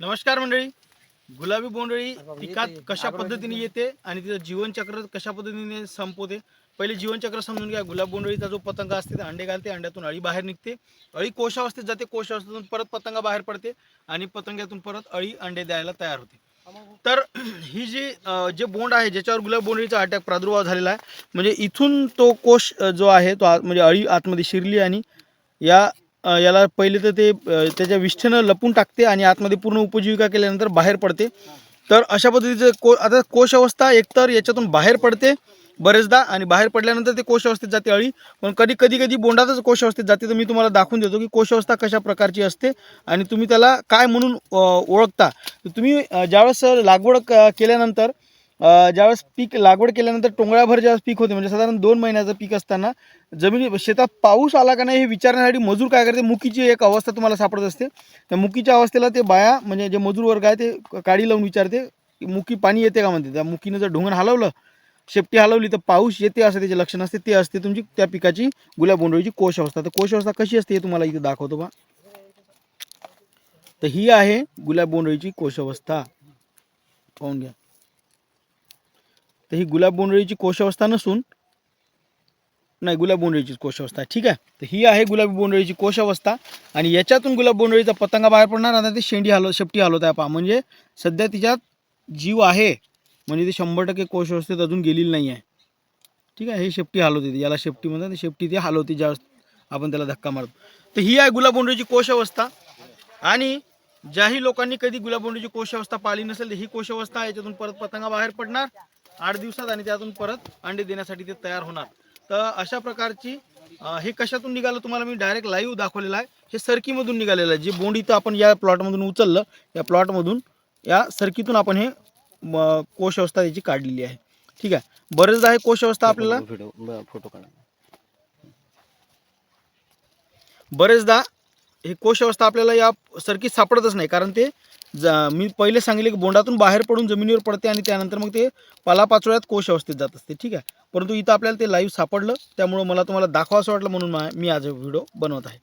नमस्कार मंडळी. गुलाबी बोंडळी पिकात कशा पद्धतीने येते. आणि तिचं जीवनचक्र कशा पद्धतीने संपवते? पहिले जीवनचक्र समजून घ्या. गुलाब बोंडळीचा जो पतंग असते ते अंडे घालते अंड्यातून अळी बाहेर निघते. अळी कोशावस्थेत जाते कोशावस्थेतून परत पतंग बाहेर पडते आणि पतंगातून परत अळी अंडे द्यायला तयार होते. तर ही जी जे बोंड आहे ज्याच्यावर गुलाब बोंडळीचा अटॅक प्रादुर्भाव झालेला आहे म्हणजे इथून तो कोश जो आहे तो म्हणजे अळी आतमध्ये शिरली आणि या याला पहिले तर ते त्याच्या विष्ठेनं लपून टाकते आणि आतमध्ये पूर्ण उपजीविका केल्यानंतर बाहेर पडते. तर अशा पद्धतीचं को आता कोश अवस्था एकतर याच्यातून बाहेर पडते बरेचदा आणि बाहेर पडल्यानंतर ते कोश अवस्थेत जाते अळी. पण कधी कधी कधी बोंडातच कोश अवस्थेत जाते. तर मी तुम्हाला दाखवून देतो की कोश अवस्था कशा प्रकारची असते आणि तुम्ही त्याला काय म्हणून ओळखता. तुम्ही ज्यावेळेस लागवड क- केल्यानंतर ज्यावेळेस पीक लागवड केल्यानंतर टोंगळाभर ज्यावेळेस पीक होते म्हणजे साधारण दोन महिन्याचं पीक असताना जमिनी शेतात पाऊस आला का नाही हे विचारण्यासाठी मजूर काय करते? मुकीची एक अवस्था तुम्हाला सापडत असते. त्या मुकीच्या अवस्थेला ते बाया म्हणजे जे मजूर वर्ग आहे ते काडी लावून विचारते की मुकी पाणी येते का? म्हणते. त्या मुकीनं जर ढोंगण हलवलं शेपटी हलवली तर पाऊस येते असं त्याचे लक्षण असते. ते असते तुमची त्या पिकाची गुलाब बोंडळीची कोश अवस्था. तर कोश अवस्था कशी असते हे तुम्हाला इथे दाखवतो बा. तर ही आहे गुलाब बोंडळीची कोश अवस्था. पाहून घ्या. तर ही गुलाब बोंडळीची कोशावस्था नसून नाही गुलाब बोंडळीची कोशावस्था अवस्था ठीक आहे? तर ही आहे गुलाबी बोंडळीची कोशावस्था आणि याच्यातून गुलाब बोंडळीचा पतंगा बाहेर पडणार आता ते शेंडी हलव शेपटी हलवत आहे पहा. म्हणजे सध्या तिच्यात जीव आहे. म्हणजे ते शंभर टक्के कोशावस्थेत अजून गेलेली नाही आहे. ठीक आहे? हे शेपटी हलवते ती. याला शेपटी म्हणतात. ते शेपटी ती हलवते ज्या आपण त्याला धक्का मारतो. तर ही आहे गुलाब बोंडळीची कोशावस्था. आणि ज्याही लोकांनी कधी गुलाबोंडीची कोशावस्था पाळली नसेल तर ही कोशावस्था याच्यातून परत पतंगा बाहेर पडणार. आठ दिवसात आणि त्यातून परत अंडे देण्यासाठी ते तयार होणार. तर अशा प्रकारची हे कशातून निघालं तुम्हाला मी डायरेक्ट लाईव्ह दाखवलेलं आहे. हे सरकीमधून निघालेलं आहे. जे बोंड इथं आपण या प्लॉटमधून उचललं या प्लॉटमधून या सरकीतून आपण हे म, कोशावस्था याची काढलेली आहे. ठीक आहे? बरेचदा हे कोशावस्था आपल्याला फोटो काढा. बरेचदा हे कोश अवस्था आपल्याला या सरकीत सापडतच नाही. कारण ते ज मी पहिले सांगितले की बोंडातून बाहेर पडून जमिनीवर पडते आणि त्यानंतर मग ते पालापाचोळ्यात कोश अवस्थेत जात असते. ठीक आहे? परंतु इथं आपल्याला ते लाईव्ह सापडलं. त्यामुळं मला तुम्हाला दाखवा असं वाटलं म्हणून मा- मी आज व्हिडिओ बनवत आहे.